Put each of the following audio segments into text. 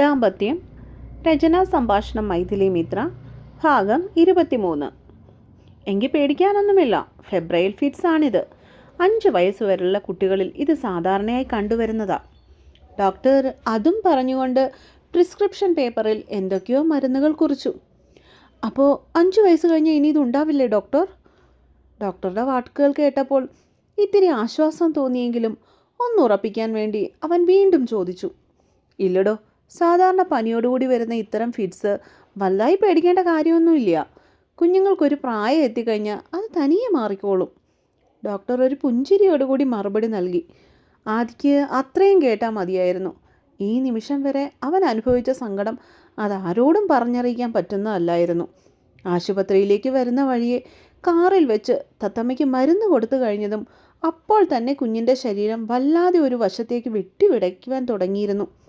ദാമ്പത്യം രചനാ സംഭാഷണം മൈഥിലി മിത്ര ഭാഗം ഇരുപത്തിമൂന്ന്. എങ്കിൽ പേടിക്കാനൊന്നുമില്ല ഫെബ്രൈൽ ഫിറ്റ്സ് ആണിത് അഞ്ച് വയസ്സുവരെയുള്ള കുട്ടികളിൽ ഇത് സാധാരണയായി കണ്ടുവരുന്നതാ. ഡോക്ടർ അതും പറഞ്ഞുകൊണ്ട് പ്രിസ്ക്രിപ്ഷൻ പേപ്പറിൽ എന്തൊക്കെയോ മരുന്നുകൾ കുറിച്ചു. അപ്പോൾ അഞ്ച് വയസ്സ് കഴിഞ്ഞ് ഇനി ഇതുണ്ടാവില്ലേ ഡോക്ടർ? ഡോക്ടറുടെ വാക്കുകൾ കേട്ടപ്പോൾ ഇത്തിരി ആശ്വാസം തോന്നിയെങ്കിലും ഒന്നുറപ്പിക്കാൻ വേണ്ടി അവൻ വീണ്ടും ചോദിച്ചു. ഇല്ലടോ സാധാരണ പനിയോടുകൂടി വരുന്ന ഇത്തരം ഫിറ്റ്സ് വല്ലായി പേടിക്കേണ്ട കാര്യമൊന്നുമില്ല. കുഞ്ഞുങ്ങൾക്കൊരു പ്രായം എത്തിക്കഴിഞ്ഞാൽ അത് തനിയെ മാറിക്കോളും. ഡോക്ടർ ഒരു പുഞ്ചിരിയോടുകൂടി മറുപടി നൽകി. ആദിക്ക് അത്രയും കേട്ടാൽ മതിയായിരുന്നു. ഈ നിമിഷം വരെ അവൻ അനുഭവിച്ച സങ്കടം അതാരോടും പറഞ്ഞറിയിക്കാൻ പറ്റുന്നതല്ലായിരുന്നു ആശുപത്രിയിലേക്ക് വരുന്ന വഴിയെ കാറിൽ വെച്ച് തത്തമ്മയ്ക്ക് മരുന്ന് കൊടുത്തു കഴിഞ്ഞതും അപ്പോൾ തന്നെ കുഞ്ഞിന്റെ ശരീരം വല്ലാതെ ഒരു വശത്തേക്ക് വെട്ടിവിടയ്ക്കുവാൻ തുടങ്ങിയിരുന്നു.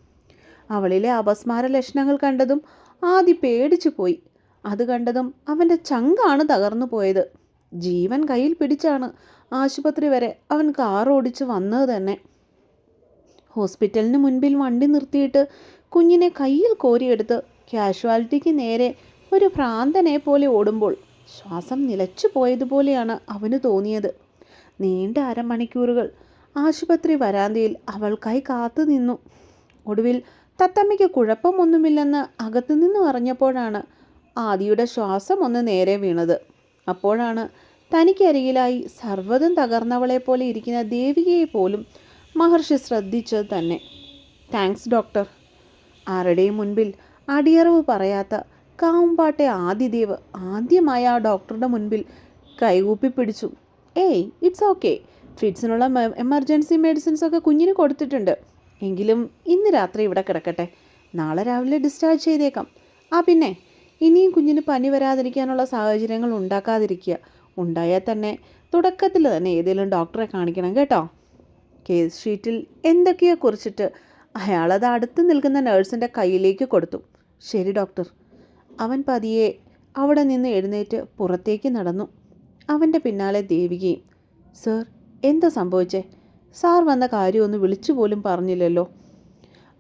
അവളിലെ അപസ്മാര ലക്ഷണങ്ങൾ കണ്ടതും ആദി പേടിച്ചു പോയി. അത് കണ്ടതും അവന്റെ ചങ്കാണ് തകർന്നു പോയത്. ജീവൻ കയ്യിൽ പിടിച്ചാണ് ആശുപത്രി വരെ അവൻ കാർ ഓടിച്ച് വന്നത് തന്നെ. ഹോസ്പിറ്റലിന് മുൻപിൽ വണ്ടി നിർത്തിയിട്ട് കുഞ്ഞിനെ കയ്യിൽ കോരിയെടുത്ത് കാഷ്വാലിറ്റിക്ക് നേരെ ഒരു ഭ്രാന്തനെ പോലെ ഓടുമ്പോൾ ശ്വാസം നിലച്ചു പോയതുപോലെയാണ് അവന് തോന്നിയത്. നീണ്ട അരമണിക്കൂറുകൾ ആശുപത്രി വരാന്തയിൽ അവൾക്കായി കാത്തു നിന്നു. ഒടുവിൽ തത്തമ്മയ്ക്ക് കുഴപ്പമൊന്നുമില്ലെന്ന് അകത്തുനിന്ന് അറിഞ്ഞപ്പോഴാണ് ആദിയുടെ ശ്വാസം ഒന്ന് നേരെ വീണത്. അപ്പോഴാണ് തനിക്കരികിലായി സർവതും തകർന്നവളെ പോലെ ഇരിക്കുന്ന ദേവികയെ പോലും മഹർഷി ശ്രദ്ധിച്ചത് തന്നെ. Thanks doctor. ആരുടെയും മുൻപിൽ അടിയറവ് പറയാത്ത കാവുമ്പാട്ടെ ആദിദേവ് ആദ്യമായി ആ ഡോക്ടറുടെ മുൻപിൽ കൈകൂപ്പി പിടിച്ചു. ഏയ് ഇറ്റ്സ് ഓക്കെ. ഫിറ്റ്സിനുള്ള എമർജൻസി മെഡിസിൻസ് ഒക്കെ കുഞ്ഞിന് കൊടുത്തിട്ടുണ്ട്. എങ്കിലും ഇന്ന് രാത്രി ഇവിടെ കിടക്കട്ടെ. നാളെ രാവിലെ ഡിസ്ചാർജ് ചെയ്തേക്കാം. ആ പിന്നെ ഇനിയും കുഞ്ഞിന് പനി വരാതിരിക്കാനുള്ള സാഹചര്യങ്ങൾ ഉണ്ടാക്കാതിരിക്കുക. ഉണ്ടായാൽ തന്നെ തുടക്കത്തിൽ തന്നെ ഏതെങ്കിലും ഡോക്ടറെ കാണിക്കണം കേട്ടോ. കേസ് ഷീറ്റിൽ എന്തൊക്കെയോ കുറിച്ചിട്ട് അയാളത് അടുത്ത് നിൽക്കുന്ന നഴ്സിന്റെ കയ്യിലേക്ക് കൊടുത്തു. ശരി ഡോക്ടർ അവൻ പതിയെ അവിടെ നിന്ന് എഴുന്നേറ്റ് പുറത്തേക്ക് നടന്നു. അവന്റെ പിന്നാലെ ദേവികയും സർ എന്താ സംഭവിച്ചേ? സാർ വന്ന കാര്യമൊന്ന് വിളിച്ചു പോലും പറഞ്ഞില്ലല്ലോ.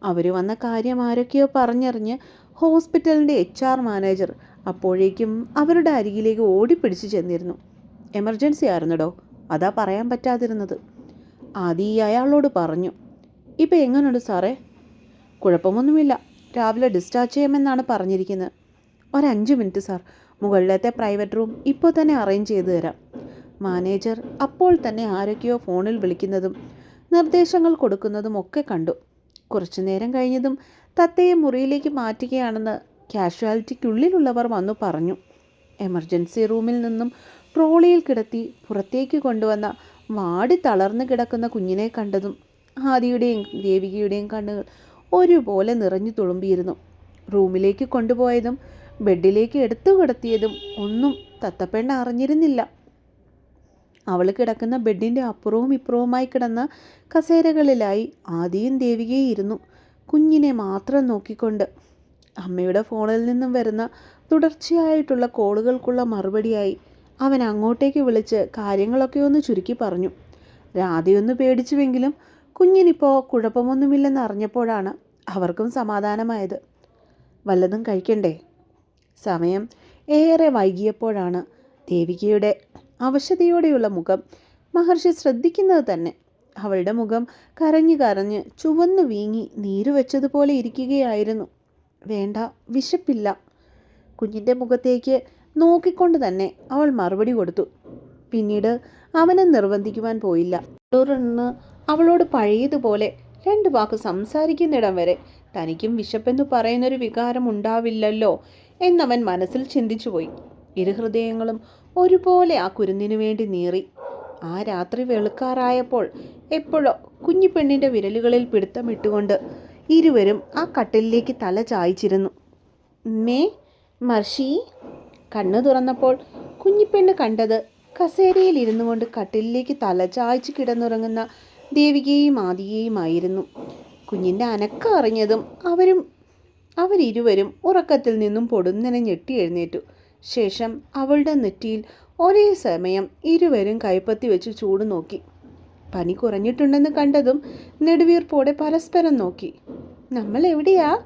അവർ വന്ന കാര്യം ആരൊക്കെയോ പറഞ്ഞറിഞ്ഞ് ഹോസ്പിറ്റലിന്റെ എച്ച് ആർ മാനേജർ അപ്പോഴേക്കും അവരുടെ അരികിലേക്ക് ഓടിപ്പിടിച്ച് ചെന്നിരുന്നു. എമർജൻസി ആയിരുന്നടോ? അതാ പറയാൻ പറ്റാതിരുന്നത്. ആദി അയാളോട് പറഞ്ഞു ഇപ്പം എങ്ങനെയുണ്ട് സാറേ? കുഴപ്പമൊന്നുമില്ല. രാവിലെ ഡിസ്ചാർജ് ചെയ്യാമെന്നാണ് പറഞ്ഞിരിക്കുന്നത്. ഒരഞ്ച് മിനിറ്റ് സാർ. മുകളിലത്തെ പ്രൈവറ്റ് റൂം ഇപ്പോൾ തന്നെ അറേഞ്ച് ചെയ്തു തരാം. മാനേജർ അപ്പോൾ തന്നെ ആരൊക്കെയോ ഫോണിൽ വിളിക്കുന്നതും നിർദ്ദേശങ്ങൾ കൊടുക്കുന്നതും ഒക്കെ കണ്ടു. കുറച്ചു നേരം കഴിഞ്ഞതും തത്തയെ മുറിയിലേക്ക് മാറ്റുകയാണെന്ന് കാഷ്വാലിറ്റിക്കുള്ളിലുള്ളവർ വന്നു പറഞ്ഞു. എമർജൻസി റൂമിൽ നിന്നും ട്രോളിയിൽ കിടത്തി പുറത്തേക്ക് കൊണ്ടുവന്ന വാടി തളർന്നു കിടക്കുന്ന കുഞ്ഞിനെ കണ്ടതും ആദിയുടെയും ദേവികയുടെയും കണ്ണുകൾ ഒരുപോലെ നിറഞ്ഞു തുളുമ്പിയിരുന്നു. റൂമിലേക്ക് കൊണ്ടുപോയതും ബെഡിലേക്ക് എടുത്തു കിടത്തിയതും ഒന്നും തത്തപ്പെണ്ണ അറിഞ്ഞിരുന്നില്ല. അവൾ കിടക്കുന്ന ബെഡിന്റെ അപ്പുറവും ഇപ്പുറവുമായി കിടന്ന കസേരകളിലായി ആദിയും ദേവികയും ഇരുന്നു. കുഞ്ഞിനെ മാത്രം നോക്കിക്കൊണ്ട് അമ്മയുടെ ഫോണിൽ നിന്നും വരുന്ന തുടർച്ചയായിട്ടുള്ള കോളുകൾക്കുള്ള മറുപടിയായി അവൻ അങ്ങോട്ടേക്ക് വിളിച്ച് കാര്യങ്ങളൊക്കെ ഒന്ന് ചുരുക്കി പറഞ്ഞു. രാധയൊന്ന് പേടിച്ചുവെങ്കിലും കുഞ്ഞിനിപ്പോൾ കുഴപ്പമൊന്നുമില്ലെന്ന് അറിഞ്ഞപ്പോഴാണ് അവർക്കും സമാധാനമായത്. വല്ലതും കഴിക്കണ്ടേ? സമയം ഏറെ വൈകിയപ്പോഴാണ് ദേവികയുടെ അവശതയോടെയുള്ള മുഖം. മഹർഷി ശ്രദ്ധിക്കുന്നത് തന്നെ. അവളുടെ മുഖം കരഞ്ഞു കരഞ്ഞ് ചുവന്നു വീങ്ങി നീരുവെച്ചതുപോലെ ഇരിക്കുകയായിരുന്നു. വേണ്ട വിശപ്പില്ല. കുഞ്ഞിന്റെ മുഖത്തേക്ക് നോക്കിക്കൊണ്ട് തന്നെ അവൾ മറുപടി കൊടുത്തു. പിന്നീട് അവനെ നിർബന്ധിക്കുവാൻ പോയില്ല. തുടർന്ന് അവളോട് പഴയതുപോലെ രണ്ട് വാക്ക് സംസാരിക്കുന്നിടം വരെ തനിക്കും വിശപ്പെന്ന് പറയുന്നൊരു വികാരം ഉണ്ടാവില്ലല്ലോ എന്നവൻ മനസ്സിൽ ചിന്തിച്ചുപോയി. ഇരുഹൃദയങ്ങളും ഒരുപോലെ ആ കുരുന്നിനു വേണ്ടി നീറി. ആ രാത്രി വെളുക്കാറായപ്പോൾ എപ്പോഴോ കുഞ്ഞിപ്പെണ്ണിന്റെ വിരലുകളിൽ പിടുത്തമിട്ടുകൊണ്ട് ഇരുവരും ആ കട്ടിലിലേക്ക് തല ചായ്ച്ചിരുന്നു. മേ മർഷി കണ്ണു തുറന്നപ്പോൾ കുഞ്ഞിപ്പെണ്ണ് കണ്ടത് കസേരയിൽ ഇരുന്നു കൊണ്ട് കട്ടിലിലേക്ക് തല ചായ്ച്ച് കിടന്നുറങ്ങുന്ന ദേവികയും ആദികയുമായിരുന്നു കുഞ്ഞിന്റെ അനക്ക അറിഞ്ഞതും അവരും അവരിരുവരും ഉറക്കത്തിൽ നിന്നും പൊടുന്നനെ ഞെട്ടി എഴുന്നേറ്റു. ശേഷം അവളുടെ നെറ്റിയിൽ ഒരേ സമയം ഇരുവരും കൈപ്പത്തി വെച്ച് ചൂട് നോക്കി. പനി കുറഞ്ഞിട്ടുണ്ടെന്ന് കണ്ടതും നെടുവീർപ്പോടെ പരസ്പരം നോക്കി. നമ്മൾ എവിടെയാ?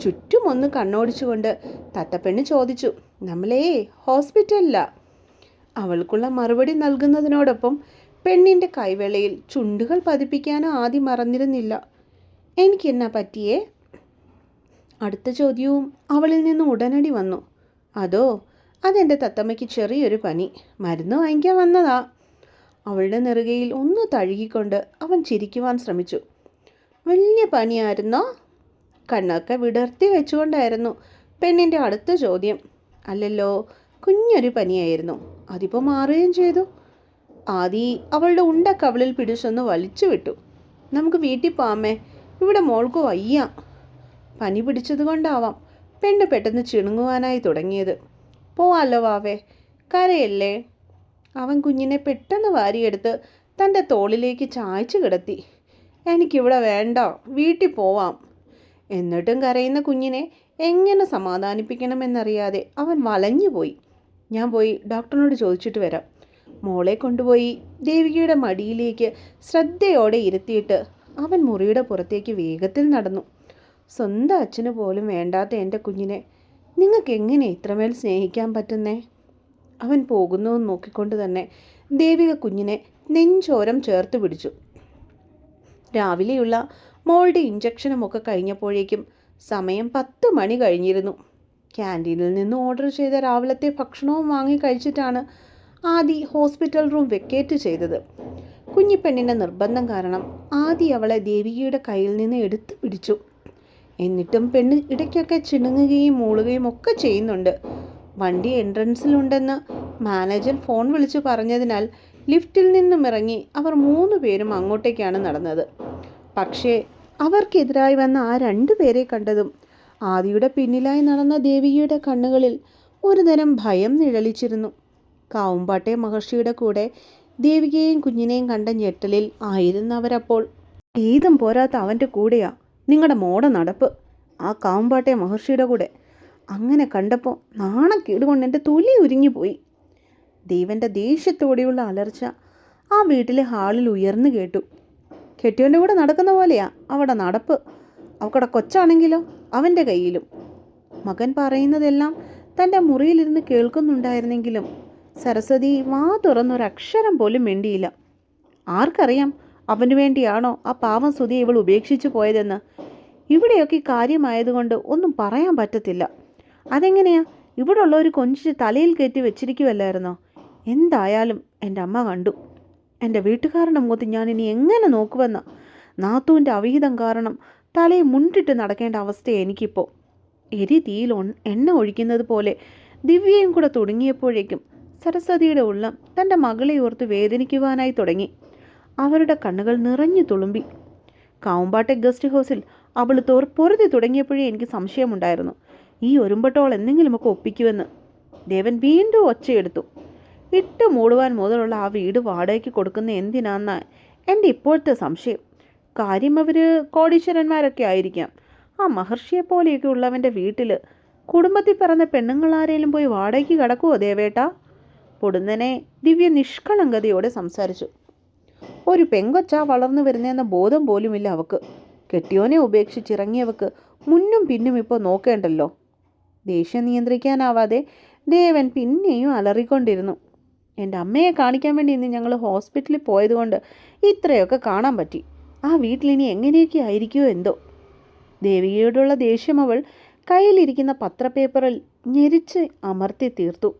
ചുറ്റും ഒന്ന് കണ്ണോടിച്ചുകൊണ്ട് തത്തപ്പെണ്ണ് ചോദിച്ചു. നമ്മളേ ഹോസ്പിറ്റലില്ല അവൾക്കുള്ള മറുപടി നൽകുന്നതിനോടൊപ്പം പെണ്ണിന്റെ കൈവേളയിൽ ചുണ്ടുകൾ പതിപ്പിക്കാനോ ആദ്യം മറന്നിരുന്നില്ല. എനിക്കെന്നാ പറ്റിയേ? അടുത്ത ചോദ്യവും അവളിൽ നിന്ന് ഉടനടി വന്നു. അതോ അതെന്റെ തത്തമ്മയ്ക്ക് ചെറിയൊരു പനി. മരുന്ന് വാങ്ങിക്കാൻ വന്നതാ. അവളുടെ നെറുകയിൽ ഒന്ന് തഴുകിക്കൊണ്ട് അവൻ ചിരിക്കുവാൻ ശ്രമിച്ചു. വലിയ പനിയായിരുന്നോ? കണ്ണൊക്കെ വിടർത്തി വെച്ചുകൊണ്ടായിരുന്നു പെണ്ണിന്റെ അടുത്ത ചോദ്യം. അല്ലല്ലോ കുഞ്ഞൊരു പനിയായിരുന്നു. അതിപ്പോൾ മാറുകയും ചെയ്തു. ആദി അവളുടെ ഉണ്ട കവിളിൽ പിടിച്ചൊന്ന് വലിച്ചു വിട്ടു. നമുക്ക് വീട്ടിൽ പോകാമേ ഇവിടെ മോൾക്ക് വയ്യ. പനി പിടിച്ചത് കൊണ്ടാവാം പെണ്ണ് പെട്ടെന്ന് ചിണുങ്ങുവാനായി തുടങ്ങിയത്. പോവാല്ലോ വാവേ കരയല്ലേ? അവൻ കുഞ്ഞിനെ പെട്ടെന്ന് വാരിയെടുത്ത് തന്റെ തോളിലേക്ക് ചായച്ചു കിടത്തി. എനിക്കിവിടെ വേണ്ട വീട്ടിൽ പോവാം. എന്നിട്ടും കരയുന്ന കുഞ്ഞിനെ എങ്ങനെ സമാധാനിപ്പിക്കണമെന്നറിയാതെ അവൻ വലഞ്ഞുപോയി ഞാൻ പോയി ഡോക്ടറിനോട് ചോദിച്ചിട്ട് വരാം. മോളെ കൊണ്ടുപോയി ദേവികയുടെ മടിയിലേക്ക് ശ്രദ്ധയോടെ ഇരുത്തിയിട്ട് അവൻ മുറിയുടെ പുറത്തേക്ക് വേഗത്തിൽ നടന്നു. സ്വന്തം അച്ഛന് പോലും വേണ്ടാത്ത എന്റെ കുഞ്ഞിനെ നിങ്ങൾക്ക് എങ്ങനെ ഇത്രമേൽ സ്നേഹിക്കാൻ പറ്റുന്നേ? അവൻ പോകുന്നു നോക്കിക്കൊണ്ട് തന്നെ ദേവിക കുഞ്ഞിനെ നെഞ്ചോരം ചേർത്ത് പിടിച്ചു. രാവിലെയുള്ള മോളുടെ ഇഞ്ചക്ഷനുമൊക്കെ കഴിഞ്ഞപ്പോഴേക്കും സമയം പത്ത് മണി കഴിഞ്ഞിരുന്നു. ക്യാന്റീനിൽ നിന്ന് ഓർഡർ ചെയ്ത രാവിലത്തെ ഭക്ഷണവും വാങ്ങി കഴിച്ചിട്ടാണ് ആദി ഹോസ്പിറ്റൽ റൂം വെക്കേറ്റ് ചെയ്തത്. കുഞ്ഞിപ്പെണ്ണിന്റെ നിർബന്ധം കാരണം ആദി അവളെ ദേവികയുടെ കയ്യിൽ നിന്ന് എടുത്തു പിടിച്ചു. എന്നിട്ടും പെണ്ണ് ഇടയ്ക്കൊക്കെ ചിണുങ്ങുകയും മൂളുകയും ഒക്കെ ചെയ്യുന്നുണ്ട്. വണ്ടി എൻട്രൻസിലുണ്ടെന്ന് മാനേജർ ഫോൺ വിളിച്ചു പറഞ്ഞതിനാൽ ലിഫ്റ്റിൽ നിന്നും ഇറങ്ങി അവർ മൂന്ന് പേരും അങ്ങോട്ടേക്കാണ് നടന്നത്. പക്ഷേ അവർക്കെതിരായി വന്ന ആ രണ്ടു പേരെ കണ്ടതും ആദിയുടെ പിന്നിലായി നടന്ന ദേവികയുടെ കണ്ണുകളിൽ ഒരുതരം ഭയം നിഴലിച്ചിരുന്നു. കാവുമ്പാട്ടെ മഹർഷിയുടെ കൂടെ ദേവികയെയും കുഞ്ഞിനെയും കണ്ട ഞെട്ടലിൽ ആയിരുന്നവരപ്പോൾ ഏതും പോരാത്ത അവന്റെ കൂടെയാ നിങ്ങളുടെ മോടെ നടപ്പ്. ആ കാവുമ്പാട്ടെ മഹർഷിയുടെ കൂടെ. അങ്ങനെ കണ്ടപ്പോൾ നാണക്കേട് കൊണ്ട് എന്റെ തൊലി ഉരിഞ്ഞുപോയി ദേവന്റെ ദേഷ്യത്തോടെയുള്ള അലർച്ച ആ വീട്ടിലെ ഹാളിൽ ഉയർന്നു കേട്ടു. കെട്ടിയവന്റെ കൂടെ നടക്കുന്ന പോലെയാ അവിടെ നടപ്പ്. അവക്കടെ കൊച്ചാണെങ്കിലോ അവന്റെ കയ്യിലും. മകൻ പറയുന്നതെല്ലാം തന്റെ മുറിയിലിരുന്ന് കേൾക്കുന്നുണ്ടായിരുന്നെങ്കിലും സരസ്വതി വാ തുറന്നൊരക്ഷരം പോലും മിണ്ടിയില്ല. ആർക്കറിയാം അവന് വേണ്ടിയാണോ ആ പാവം സുതി ഇവൾ ഉപേക്ഷിച്ചു പോയതെന്ന്? ഇവിടെയൊക്കെ കാര്യമായതുകൊണ്ട് ഒന്നും പറയാൻ പറ്റത്തില്ല. അതെങ്ങനെയാ? ഇവിടെ ഉള്ള ഒരു കൊഞ്ചിച്ച് തലയിൽ കയറ്റി വെച്ചിരിക്കുമല്ലായിരുന്നോ എന്തായാലും എന്റെ അമ്മ കണ്ടു. എന്റെ വീട്ടുകാരുടെ മുഖത്ത് ഞാൻ ഇനി എങ്ങനെ നോക്കുമെന്ന നാത്തൂന്റെ അവിഹിതം കാരണം തലയെ മുണ്ടിട്ട് നടക്കേണ്ട അവസ്ഥ എനിക്കിപ്പോൾ എരി തീയിൽ എണ്ണ ഒഴിക്കുന്നത് പോലെ ദിവ്യയും കൂടെ തുടങ്ങിയപ്പോഴേക്കും സരസ്വതിയുടെ ഉള്ളം തന്റെ മകളെ ഓർത്ത് വേദനിക്കുവാനായി തുടങ്ങി. അവരുടെ കണ്ണുകൾ നിറഞ്ഞു തുളുമ്പി. കാവുമ്പാട്ടെ ഗസ്റ്റ് ഹൗസിൽ അവൾ തോർ പൊറുതി തുടങ്ങിയപ്പോഴേ എനിക്ക് സംശയമുണ്ടായിരുന്നു. ഈ ഒരുമ്പട്ടോൾ എന്തെങ്കിലുമൊക്കെ ഒപ്പിക്കുമെന്ന്. ദേവൻ വീണ്ടും ഒച്ചയെടുത്തു. ഇട്ട് മൂടുവാൻ മുതലുള്ള ആ വീട് വാടകയ്ക്ക് കൊടുക്കുന്ന എന്തിനാന്നാ എന്റെ ഇപ്പോഴത്തെ സംശയം. കാര്യം അവർ കോടീശ്വരന്മാരൊക്കെ ആയിരിക്കാം. ആ മഹർഷിയെ പോലെയൊക്കെ ഉള്ളവന്റെ വീട്ടിൽ കുടുംബത്തിൽ പിറന്ന പെണ്ണുങ്ങളാരേലും പോയി വാടകയ്ക്ക് കിടക്കുമോ ദേവേട്ട? പൊടുന്നനെ ദിവ്യ നിഷ്കളങ്കതയോടെ സംസാരിച്ചു. ഒരു പെങ്കൊച്ച വളർന്നു വരുന്നതെന്ന ബോധം പോലുമില്ല അവക്ക്. കെട്ടിയോനെ ഉപേക്ഷിച്ചിറങ്ങിയവക്ക് മുന്നും പിന്നും ഇപ്പോൾ നോക്കേണ്ടല്ലോ. ദേഷ്യം നിയന്ത്രിക്കാനാവാതെ ദേവൻ പിന്നെയും അലറിക്കൊണ്ടിരുന്നു. എന്റെ അമ്മയെ കാണിക്കാൻ വേണ്ടി ഇന്ന് ഞങ്ങൾ ഹോസ്പിറ്റലിൽ പോയതുകൊണ്ട് ഇത്രയൊക്കെ കാണാൻ പറ്റി. ആ വീട്ടിലിനി എങ്ങനെയൊക്കെ ആയിരിക്കുമോ എന്തോ? ദേവികയോടുള്ള ദേഷ്യം അവൾ കയ്യിലിരിക്കുന്ന പത്രപേപ്പറിൽ ഞെരിച്ച് അമർത്തി തീർത്തു.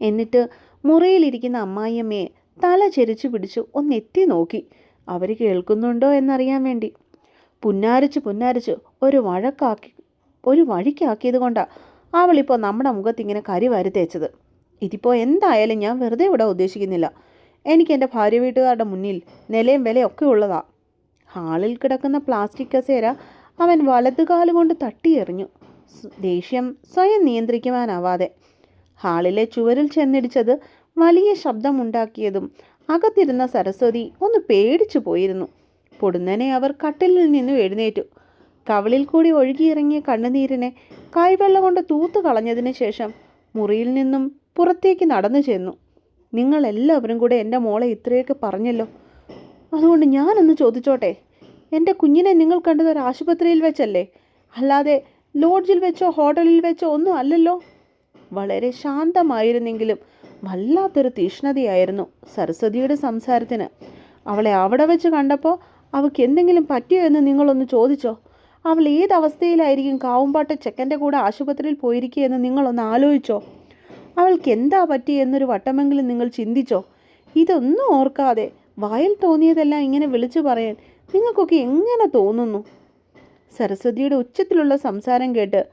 എന്നിട്ട് മുറിയിലിരിക്കുന്ന അമ്മായിയമ്മയെ തല ചെരിച്ചു പിടിച്ചു ഒന്നെത്തി നോക്കി. അവർ കേൾക്കുന്നുണ്ടോ എന്നറിയാൻ വേണ്ടി. പുന്നാരിച്ച് പുന്നാരിച്ച് ഒരു വഴക്കാക്കി ഒരു വഴിക്കാക്കിയത് കൊണ്ടാണ് അവളിപ്പോൾ നമ്മുടെ മുഖത്ത് ഇങ്ങനെ കരി വാരി തേച്ചത്. ഇതിപ്പോൾ എന്തായാലും ഞാൻ വെറുതെ ഇവിടെ ഉദ്ദേശിക്കുന്നില്ല. എനിക്ക് എന്റെ ഭാര്യ വീട്ടുകാരുടെ മുന്നിൽ നിലയും വിലയൊക്കെ ഉള്ളതാ. ഹാളിൽ കിടക്കുന്ന പ്ലാസ്റ്റിക് കസേര അവൻ വലതുകാലുകൊണ്ട് തട്ടിയെറിഞ്ഞു എറിഞ്ഞു. ദേഷ്യം സ്വയം നിയന്ത്രിക്കുവാനാവാതെ. ഹാളിലെ ചുവരിൽ ചെന്നിടിച്ചത് വലിയ ശബ്ദമുണ്ടാക്കിയതും അകത്തിരുന്ന സരസ്വതി ഒന്ന് പേടിച്ചു പോയിരുന്നു. പൊടുന്നനെ അവർ കട്ടിലിൽ നിന്ന് എഴുന്നേറ്റു. കവളിൽ കൂടി ഒഴുകിയിറങ്ങിയ കണ്ണുനീരിനെ കൈവെള്ളം കൊണ്ട് തൂത്തു കളഞ്ഞതിന് ശേഷം മുറിയിൽ നിന്നും പുറത്തേക്ക് നടന്നു ചെന്നു. നിങ്ങളെല്ലാവരും കൂടെ എന്റെ മോളെ ഇത്രയൊക്കെ പറഞ്ഞല്ലോ. അതുകൊണ്ട് ഞാനൊന്ന് ചോദിച്ചോട്ടെ? എന്റെ കുഞ്ഞിനെ നിങ്ങൾ കണ്ടത് ഒരു ആശുപത്രിയിൽ വെച്ചല്ലേ? അല്ലാതെ ലോഡ്ജിൽ വെച്ചോ ഹോട്ടലിൽ വെച്ചോ ഒന്നും അല്ലല്ലോ? വളരെ ശാന്തമായിരുന്നെങ്കിലും വല്ലാത്തൊരു തീഷ്ണതയായിരുന്നു സരസ്വതിയുടെ സംസാരത്തിന്. അവളെ അവിടെ വെച്ച് കണ്ടപ്പോൾ അവൾക്ക് എന്തെങ്കിലും പറ്റിയോ എന്ന് നിങ്ങളൊന്ന് ചോദിച്ചോ? അവൾ ഏത് അവസ്ഥയിലായിരിക്കും കാവുമ്പാട്ട ചെക്കന്റെ കൂടെ ആശുപത്രിയിൽ പോയിരിക്കുകയെന്ന് നിങ്ങളൊന്ന് ആലോചിച്ചോ? അവൾക്ക് എന്താ പറ്റിയെന്നൊരു വട്ടമെങ്കിലും നിങ്ങൾ ചിന്തിച്ചോ? ഇതൊന്നും ഓർക്കാതെ വായിൽ തോന്നിയതെല്ലാം ഇങ്ങനെ വിളിച്ചു പറയാൻ നിങ്ങൾക്കൊക്കെ എങ്ങനെ തോന്നുന്നു? സരസ്വതിയുടെ ഉച്ചത്തിലുള്ള സംസാരം കേട്ട്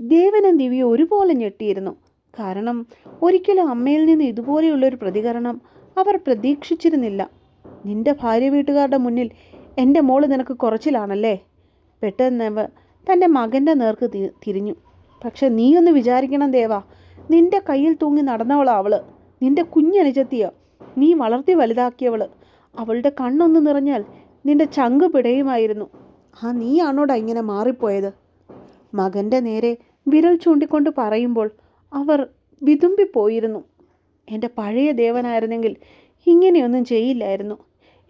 ദേവനും ദിവ്യ ഒരുപോലെ ഞെട്ടിയിരുന്നു. കാരണം ഒരിക്കലും അമ്മയിൽ നിന്ന് ഇതുപോലെയുള്ളൊരു പ്രതികരണം അവർ പ്രതീക്ഷിച്ചിരുന്നില്ല. നിന്റെ ഭാര്യ വീട്ടുകാരുടെ മുന്നിൽ എന്റെ മോൾ നിനക്ക് കുറച്ചിലാണല്ലേ? പെട്ടെന്ന് തന്റെ മകന്റെ നേർക്ക് തിരിഞ്ഞു. പക്ഷെ നീ ഒന്ന് വിചാരിക്കണം ദേവാ നിന്റെ കയ്യിൽ തൂങ്ങി നടന്നവളാ അവൾ. നിന്റെ കുഞ്ഞനുജത്തിയ നീ വളർത്തി വലുതാക്കിയവൾ. അവളുടെ കണ്ണൊന്ന് നിറഞ്ഞാൽ നിന്റെ ചങ്ക് പിടയുമായിരുന്നു. ആ നീയാണോടാ ഇങ്ങനെ മാറിപ്പോയത്? മകന്റെ നേരെ വിരൽ ചൂണ്ടിക്കൊണ്ട് പറയുമ്പോൾ അവർ വിതുമ്പിപ്പോയിരുന്നു. എന്റെ പഴയ ദേവനായിരുന്നെങ്കിൽ ഇങ്ങനെയൊന്നും ചെയ്യില്ലായിരുന്നു.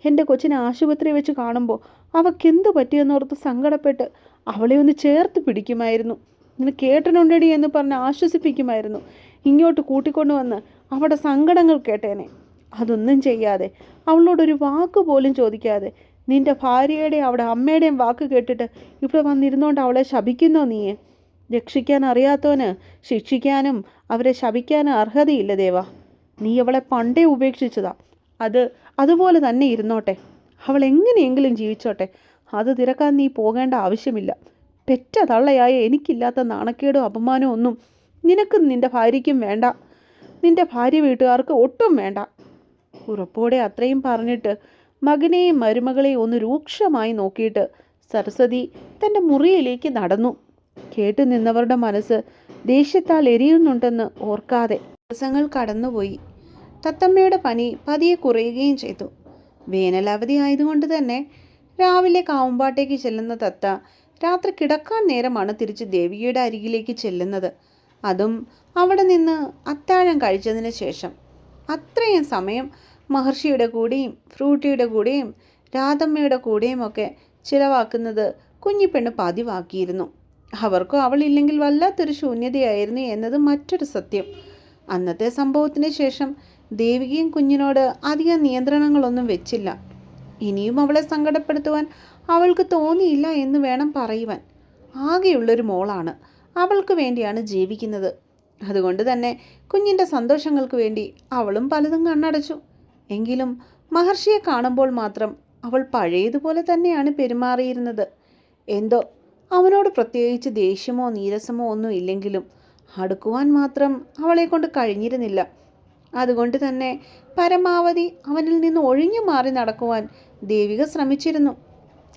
എന്റെ കൊച്ചിനെ ആശുപത്രി വെച്ച് കാണുമ്പോൾ അവക്കെന്തു പറ്റിയെന്നോർത്ത് സങ്കടപ്പെട്ട് അവളെ ഒന്ന് ചേർത്ത് പിടിക്കുമായിരുന്നു. ഇങ്ങനെ കേട്ടനുണ്ടടി എന്ന് പറഞ്ഞ് ആശ്വസിപ്പിക്കുമായിരുന്നു. ഇങ്ങോട്ട് കൂട്ടിക്കൊണ്ടുവന്ന് അവളുടെ സങ്കടങ്ങൾ കേട്ടേനെ. അതൊന്നും ചെയ്യാതെ അവളോടൊരു വാക്ക് പോലും ചോദിക്കാതെ നിന്റെ ഭാര്യയുടെ അവിടെ അമ്മയുടെയും വാക്ക് കേട്ടിട്ട് ഇവിടെ വന്നിരുന്നുകൊണ്ട് അവളെ ശപിക്കുന്നോ നീയെ? രക്ഷിക്കാൻ അറിയാത്തവന് ശിക്ഷിക്കാനും അവരെ ശപിക്കാനും അർഹതയില്ല ദേവ. നീ അവളെ പണ്ടേ ഉപേക്ഷിച്ചതാ. അത് അതുപോലെ തന്നെ ഇരുന്നോട്ടെ. അവൾ എങ്ങനെയെങ്കിലും ജീവിച്ചോട്ടെ. അത് തിരക്കാൻ നീ പോകേണ്ട ആവശ്യമില്ല. പെറ്റ തള്ളയായ എനിക്കില്ലാത്ത നാണക്കേടോ അപമാനവും ഒന്നും നിനക്കും നിന്റെ ഭാര്യയ്ക്കും വേണ്ട. നിന്റെ ഭാര്യ വീട്ടുകാർക്ക് ഒട്ടും വേണ്ട. ഉറപ്പോടെ അത്രയും പറഞ്ഞിട്ട് മകനെയും മരുമകളെയും ഒന്ന് രൂക്ഷമായി നോക്കിയിട്ട് സരസ്വതി തന്റെ മുറിയിലേക്ക് നടന്നു. കേട്ടു നിന്നവരുടെ മനസ്സ് ദേഷ്യത്താൽ എരിയുന്നുണ്ടെന്ന് ഓർക്കാതെ ദിവസങ്ങൾ കടന്നുപോയി. തത്തമ്മയുടെ പനി പതിയെ കുറയുകയും ചെയ്തു. വേനൽ അവധി ആയതുകൊണ്ട് തന്നെ രാവിലെ കാവുമ്പാട്ടേക്ക് ചെല്ലുന്ന തത്ത രാത്രി കിടക്കാൻ നേരമാണ് തിരിച്ച് ദേവികയുടെ അരികിലേക്ക് ചെല്ലുന്നത്. അതും അവിടെ നിന്ന് അത്താഴം കഴിച്ചതിന് ശേഷം. അത്രയും സമയം മഹർഷിയുടെ കൂടെയും ഫ്രൂട്ടിയുടെ കൂടെയും രാധമ്മയുടെ കൂടെയും ഒക്കെ ചിലവാക്കുന്നത് കുഞ്ഞിപ്പെണ്ണ് പതിവാക്കിയിരുന്നു. അവർക്കും അവളില്ലെങ്കിൽ വല്ലാത്തൊരു ശൂന്യതയായിരുന്നു എന്നത് മറ്റൊരു സത്യം. അന്നത്തെ സംഭവത്തിന് ശേഷം ദേവികയും കുഞ്ഞിനോട് അധികം നിയന്ത്രണങ്ങളൊന്നും വെച്ചില്ല. ഇനിയും അവളെ സങ്കടപ്പെടുത്തുവാൻ അവൾക്ക് തോന്നിയില്ല എന്ന് വേണം പറയുവാൻ. ആകെയുള്ളൊരു മോളാണ്. അവൾക്ക് വേണ്ടിയാണ് ജീവിക്കുന്നത്. അതുകൊണ്ട് തന്നെ കുഞ്ഞിന്റെ സന്തോഷങ്ങൾക്ക് വേണ്ടി അവളും പലതും കണ്ണടച്ചു. എങ്കിലും മഹർഷിയെ കാണുമ്പോൾ മാത്രം അവൾ പഴയതുപോലെ തന്നെയാണ് പെരുമാറിയിരുന്നത്. എന്തോ അവനോട് പ്രത്യേകിച്ച് ദേഷ്യമോ നീരസമോ ഒന്നും ഇല്ലെങ്കിലും അടുക്കുവാൻ മാത്രം അവളെ കൊണ്ട് കഴിഞ്ഞിരുന്നില്ല. അതുകൊണ്ട് തന്നെ പരമാവധി അവനിൽ നിന്ന് ഒഴിഞ്ഞു മാറി നടക്കുവാൻ ദേവിക ശ്രമിച്ചിരുന്നു.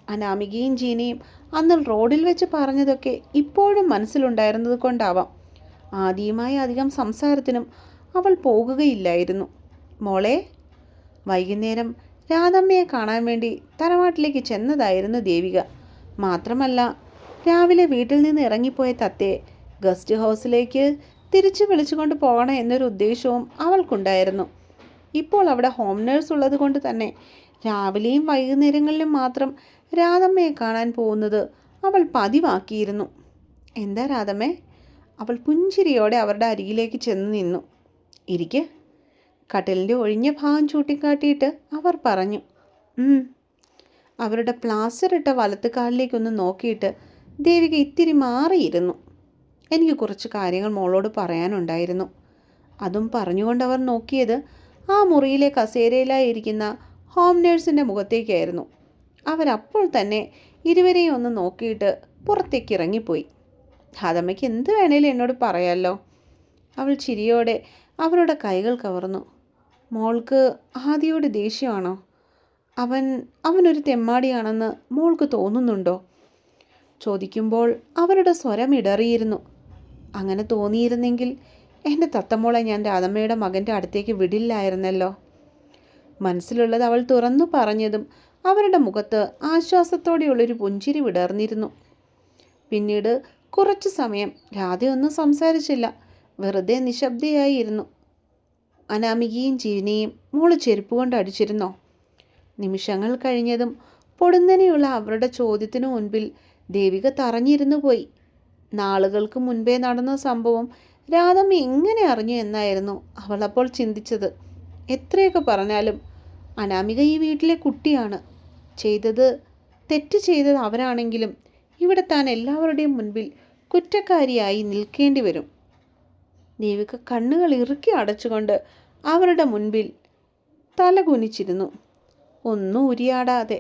അനാമികയും ജീനയും അന്ന് റോഡിൽ വെച്ച് പറഞ്ഞതൊക്കെ ഇപ്പോഴും മനസ്സിലുണ്ടായിരുന്നത് കൊണ്ടാവാം. ആദ്യമായി അധികം സംസാരത്തിനും അവൾ പോകുകയില്ലായിരുന്നു. മോളെ വൈകുന്നേരം രാധമ്മയെ കാണാൻ വേണ്ടി തറവാട്ടിലേക്ക് ചെന്നതായിരുന്നു ദേവിക. മാത്രമല്ല രാവിലെ വീട്ടിൽ നിന്ന് ഇറങ്ങിപ്പോയ തത്തയെ ഗസ്റ്റ് ഹൗസിലേക്ക് തിരിച്ചു വിളിച്ചുകൊണ്ട് പോകണം എന്നൊരു ഉദ്ദേശവും അവൾക്കുണ്ടായിരുന്നു. ഇപ്പോൾ അവിടെ ഹോം നേഴ്സ് ഉള്ളത് കൊണ്ട് തന്നെ രാവിലെയും വൈകുന്നേരങ്ങളിലും മാത്രം രാധമ്മയെ കാണാൻ പോകുന്നത് അവൾ പതിവാക്കിയിരുന്നു. എന്താ രാധമ്മേ? അവൾ പുഞ്ചിരിയോടെ അവരുടെ അരികിലേക്ക് ചെന്ന് നിന്നു. ഇരിക്കെ. കട്ടിലിന്റെ ഒഴിഞ്ഞ ഭാഗം ചൂണ്ടിക്കാട്ടിയിട്ട് അവർ പറഞ്ഞു. അവരുടെ പ്ലാസ്റ്റർ ഇട്ട വലത്ത് കാലിലേക്കൊന്ന് നോക്കിയിട്ട് ദേവിക ഇത്തിരി മാറിയിരുന്നു. എനിക്ക് കുറച്ച് കാര്യങ്ങൾ മോളോട് പറയാനുണ്ടായിരുന്നു. അതും പറഞ്ഞുകൊണ്ടവർ നോക്കിയത് ആ മുറിയിലെ കസേരയിലായിരിക്കുന്ന ഹോം നേഴ്സിന്റെ മുഖത്തേക്കായിരുന്നു. അവരപ്പോൾ തന്നെ ഇരുവരെയും ഒന്ന് നോക്കിയിട്ട് പുറത്തേക്ക് ഇറങ്ങിപ്പോയി. ഹാദമ്മയ്ക്ക് എന്ത് വേണേലും എന്നോട് പറയാമല്ലോ അവൾ ചിരിയോടെ അവരുടെ കൈകൾ കവർന്നു. മോൾക്ക് ആദിയോട് ദേഷ്യമാണോ? അവൻ അവനൊരു തെമ്മാടിയാണെന്ന് മോൾക്ക് തോന്നുന്നുണ്ടോ? ചോദിക്കുമ്പോൾ അവരുടെ സ്വരം ഇടറിയിരുന്നു. അങ്ങനെ തോന്നിയിരുന്നെങ്കിൽ എന്റെ തത്തമോളെ ഞാൻ രാധമ്മയുടെ മകന്റെ അടുത്തേക്ക് വിടില്ലായിരുന്നല്ലോ. മനസ്സിലുള്ളത് അവൾ തുറന്നു പറഞ്ഞതും അവരുടെ മുഖത്ത് ആശ്വാസത്തോടെയുള്ളൊരു പുഞ്ചിരി വിടർന്നിരുന്നു. പിന്നീട് കുറച്ചു സമയം രാധയൊന്നും സംസാരിച്ചില്ല. വെറുതെ നിശബ്ദയായി ഇരുന്നു അനാമികയും ജീവനെയും മോൾ ചെരുപ്പ് കൊണ്ട് അടിച്ചിരുന്നോ? നിമിഷങ്ങൾ കഴിഞ്ഞതും പൊടുന്നനെയുള്ള അവരുടെ ചോദ്യത്തിനു മുൻപിൽ ദേവിക തറഞ്ഞിരുന്നു പോയി. നാളുകൾക്ക് മുൻപേ നടന്ന സംഭവം രാധമ്മ എങ്ങനെ അറിഞ്ഞു എന്നായിരുന്നു അവൾ അപ്പോൾ ചിന്തിച്ചത്. എത്രയൊക്കെ പറഞ്ഞാലും അനാമിക ഈ വീട്ടിലെ കുട്ടിയാണ്. ചെയ്തത് തെറ്റ് ചെയ്തത് അവരാണെങ്കിലും ഇവിടെ താൻ എല്ലാവരുടെയും മുൻപിൽ കുറ്റക്കാരിയായി നിൽക്കേണ്ടി വരും. ദേവിക കണ്ണുകൾ ഇറുക്കി അടച്ചുകൊണ്ട് അവരുടെ മുൻപിൽ തല കുനിച്ചിരുന്നു ഒന്നും ഉരിയാടാതെ